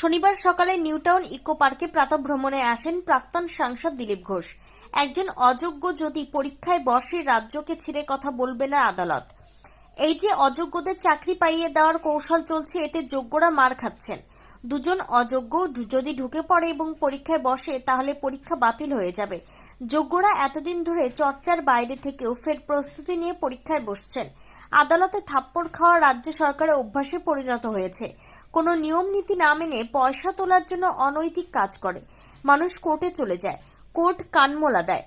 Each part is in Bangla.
শনিবার সকালে নিউটাউন ইকো পার্কে প্রাতঃভ্রমণে আসেন প্রাক্তন সাংসদ দিলীপ ঘোষ। একজন অযোগ্য যদি পরীক্ষায় বসে রাজ্যকে ছেড়ে কথা বলবে না আদালত। এই যে অযোগ্যদের চাকরি পাইয়ে দেওয়ার কৌশল চলছে, এতে যোগ্যরা মার খাচ্ছেন। দুজন অযোগ্য যদি ঢুকে পড়ে এবং পরীক্ষায় বসে, তাহলে পরীক্ষা বাতিল হয়ে যাবে। যোগ্যরা এতদিন ধরে চর্চার বাইরে থেকেও ফের প্রস্তুতি নিয়ে পরীক্ষায় বসছেন। আদালতে থাপ্পড় খাওয়া রাজ্য সরকারের অভ্যাসে পরিণত হয়েছে। কোনো নিয়ম নীতি না মেনে পয়সা তোলার জন্য অনৈতিক কাজ করে। মানুষ কোর্টে চলে যায়। কোর্ট কানমোলা দেয়।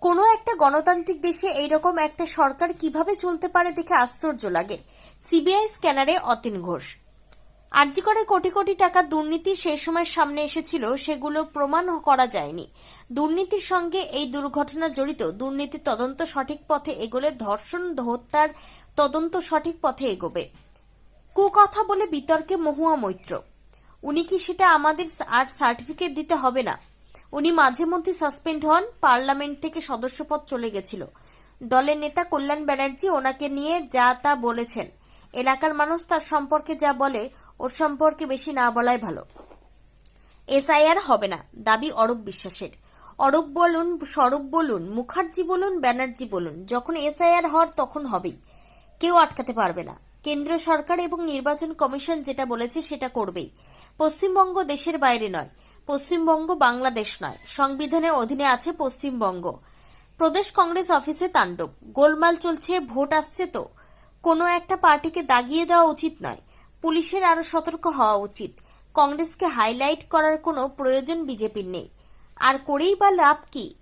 কোনো একটা গণতান্ত্রিক দেশে এইরকম একটা সরকার কীভাবে চলতে পারে দেখে আশ্চর্য লাগে। সিবিআই স্ক্যানারে অতীন ঘোষ। আর্জি করে কোটি কোটি টাকা দুর্নীতি সেই সময় সামনে এসেছিল, সেগুলো প্রমাণ করা যায়নি। দুর্নীতির সঙ্গে এই দুর্ঘটনা জড়িত দুর্নীতি তদন্ত সঠিক পথে এগোলে ধর্ষণ, হত্যার তদন্ত সঠিক পথে এগোবে। কুকথা বলে বিতর্কে মহুয়া মৈত্র। উনি কি সেটা আমাদের আর সার্টিফিকেট দিতে হবে না? উনি মাঝে মধ্যে সাসপেন্ড হন, পার্লামেন্ট থেকে সদস্যপদ চলে গেছিল। দলের নেতা কল্যাণ ব্যানার্জি ওনাকে নিয়ে যা তা বলেছেন। এলাকার মানুষ তার সম্পর্কে যা বলে, ওর সম্পর্কে বেশি না বলাই ভালো। এসআইআর হবে না, দাবি অরূপ বিশ্বাসের। অরূপ বলুন, স্বরূপ বলুন, মুখার্জি বলুন, ব্যানার্জি বলুন, যখন এসআইআর হওয়ার তখন হবেই। কেউ আটকাতে পারবে না। কেন্দ্রীয় সরকার এবং নির্বাচন কমিশন যেটা বলেছে সেটা করবেই। পশ্চিমবঙ্গ দেশের বাইরে নয়, পশ্চিমবঙ্গ বাংলাদেশ নয়, সংবিধানের অধীনে আছে পশ্চিমবঙ্গ। প্রদেশ কংগ্রেস অফিসে তাণ্ডব, গোলমাল চলছে, ভোট আসছে তো। কোনো একটা পার্টিকে দাগিয়ে দেওয়া উচিত নয়, পুলিশের আরও সতর্ক হওয়া উচিত। কংগ্রেসকে হাইলাইট করার কোনো প্রয়োজন বিজেপির নেই। আর করেই বা লাভ কি?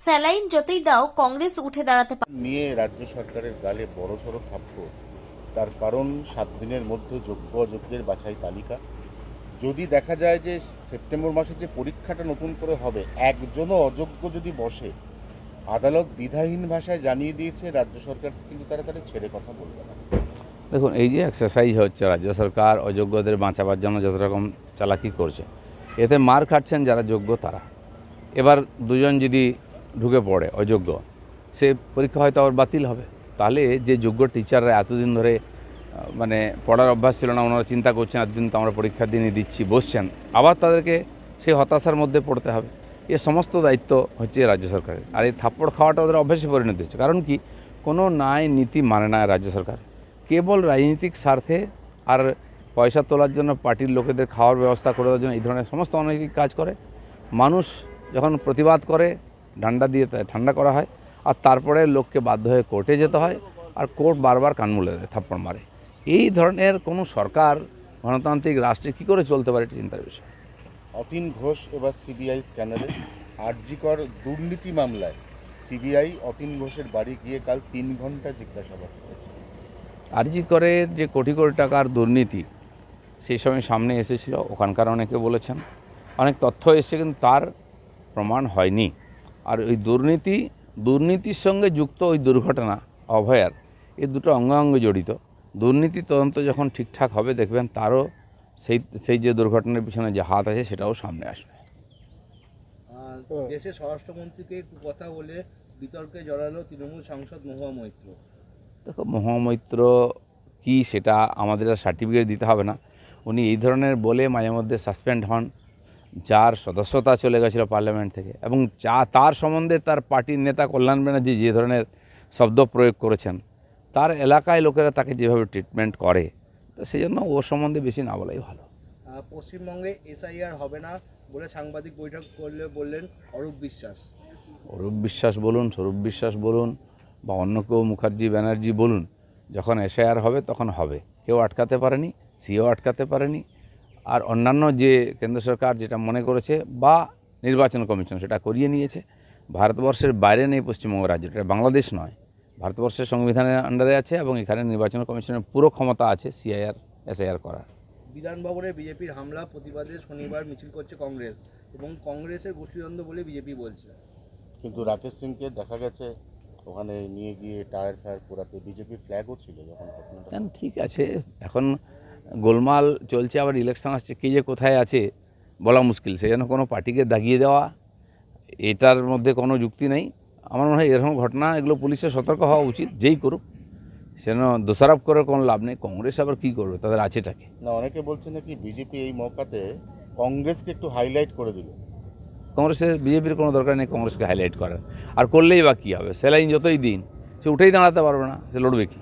স্যালাইন যতই দাও কংগ্রেস উঠে দাঁড়াতে পারে। নিয়ে রাজ্য সরকারের গালে বড়সড় থাপ্পড়। তার কারণ সাত দিনের মধ্যে যোগ্য অযোগ্যের বাছাই তালিকা। যদি দেখা যায় যে সেপ্টেম্বর মাসে যে পরীক্ষাটা নতুন করে হবে একজনও অযোগ্য যদি বসে আদালত বিধাহীন ভাষায় জানিয়ে দিয়েছে রাজ্য সরকার কিন্তু তারা তারা ছেড়ে কথা বলবে না। দেখুন এই যে এক্সারসাইজ হচ্ছে রাজ্য সরকার অযোগ্যদের বাঁচাবার জন্য যত রকম চালাকি করছে এতে মার খাচ্ছেন যারা যোগ্য তারা। এবার দুজন যদি ঢুকে পড়ে অযোগ্য। সে পরীক্ষা হয়তো আবার বাতিল হবে। তাহলে যে যোগ্য টিচাররা এতদিন ধরে মানে পড়ার অভ্যাস ছিল না, ওনারা চিন্তা করছেন, এতদিন তো আমরা পরীক্ষার দিনই দিচ্ছি বসছেন। আবার তাদেরকে সেই হতাশার মধ্যে পড়তে হবে। এ সমস্ত দায়িত্ব হচ্ছে রাজ্য সরকারের। আর এই থাপ্পড় খাওয়াটা ওদের অভ্যাসে পরিণত হচ্ছে কারণ কি? কোনো ন্যায় নীতি মানে না রাজ্য সরকার। কেবল রাজনৈতিক স্বার্থে আর পয়সা তোলার জন্য পার্টির লোকেদের খাওয়ার ব্যবস্থা করে দেওয়ার জন্য এই ধরনের সমস্ত অনৈতিক কাজ করে। মানুষ যখন প্রতিবাদ করে ডান্ডা দিয়ে ঠান্ডা করা হয় আর তারপরে লোককে বাধ্য হয়ে কোর্টে যেতে হয় আর কোর্ট বারবার কান মুলে দেয় থাপ্পড় মারে। এই ধরনের কোনো সরকার গণতান্ত্রিক রাষ্ট্রে কী করে চলতে পারে এটি চিন্তার বিষয়। অতীন ঘোষ এবার সিবিআই স্ক্যানারে। আরজিকর দুর্নীতি মামলায় সিবিআই অতীন ঘোষের বাড়ি গিয়ে কাল তিন ঘণ্টা জিজ্ঞাসাবাদ করেছে। আরজি করে যে কোটি কোটি টাকার দুর্নীতি সেই সময় সামনে এসেছিল ওখানকার অনেকে বলেছেন। অনেক তথ্য এসেছে কিন্তু তার প্রমাণ হয়নি। আর ওই দুর্নীতি দুর্নীতির সঙ্গে যুক্ত ওই দুর্ঘটনা অভয়ার এই দুটো অঙ্গাঙ্গে জড়িত। দুর্নীতি তদন্ত যখন ঠিকঠাক হবে দেখবেন তারও সেই সেই যে দুর্ঘটনার পিছনে যে হাত আছে সেটাও সামনে আসবে। দেশের স্বরাষ্ট্রমন্ত্রীকে কথা বলে বিতর্কে জড়ালো তৃণমূল সাংসদ মহুয়া মৈত্র। দেখো মহামৈত্র কি সেটা আমাদের আর সার্টিফিকেট দিতে হবে না। উনি এই ধরনের বলে মাঝে মধ্যে সাসপেন্ড হন। যার সদস্যতা চলে গেছিল পার্লামেন্ট থেকে এবং যা তার সম্বন্ধে তার পার্টির নেতা কল্যাণ ব্যানার্জি যে ধরনের শব্দ প্রয়োগ করেছেন তার এলাকায় লোকেরা তাকে যেভাবে ট্রিটমেন্ট করে তো সেই জন্য ওর সম্বন্ধে বেশি না বলাই ভালো। পশ্চিমবঙ্গে এসআইআর হবে না বলে সাংবাদিক বৈঠক করলে বললেন অরূপ বিশ্বাস। অরূপ বিশ্বাস বলুন স্বরূপ বিশ্বাস বলুন বা অন্য কেউ মুখার্জি ব্যানার্জি বলুন যখন এসআইআর হবে তখন হবে। কেউ আটকাতে পারেনি সিও আটকাতে পারেনি আর অন্যান্য যে কেন্দ্র সরকার যেটা মনে করেছে বা নির্বাচন কমিশন সেটা করিয়ে নিয়েছে ভারতবর্ষের বাইরে নেই পশ্চিমবঙ্গ রাজ্য এটা বাংলাদেশ নয়। ভারতবর্ষের সংবিধানের আন্ডারে আছে এবং এখানে নির্বাচন কমিশনের পুরো ক্ষমতা আছে সিআইআর এসআইআর করার। বিধানভবনে বিজেপির হামলা প্রতিবাদে শনিবার মিছিল করছে কংগ্রেস এবং কংগ্রেসের গোষ্ঠীদ্বন্দ্ব বলে বিজেপি বলছে। কিন্তু রাকেশ সিংকে দেখা গেছে ওখানে নিয়ে গিয়ে টায়ার ফায়ার পোড়াতে বিজেপি ফ্ল্যাগও ছিল যখন ঠিক আছে এখন গোলমাল চলছে আবার ইলেকশন আসছে কে যে কোথায় আছে বলা মুশকিল। সেই জন্য কোনো পার্টিকে দাগিয়ে দেওয়া এটার মধ্যে কোনো যুক্তি নেই। আমার মনে হয় এরকম ঘটনা এগুলো পুলিশের সতর্ক হওয়া উচিত যেই করুক সেজন্য দোষারোপ করে কোনো লাভ নেই। কংগ্রেস আবার কী করবে তাদের আছেটাকে না অনেকে বলছে নাকি বিজেপি এই মৌকাতে কংগ্রেসকে একটু হাইলাইট করে দিল। কংগ্রেসের বিজেপির কোনো দরকার নেই কংগ্রেসকে হাইলাইট করার। আর করলেই বা কী হবে? স্যালাইন যতই দিন সে উঠেই দাঁড়াতে পারবে না সে লড়বে কি?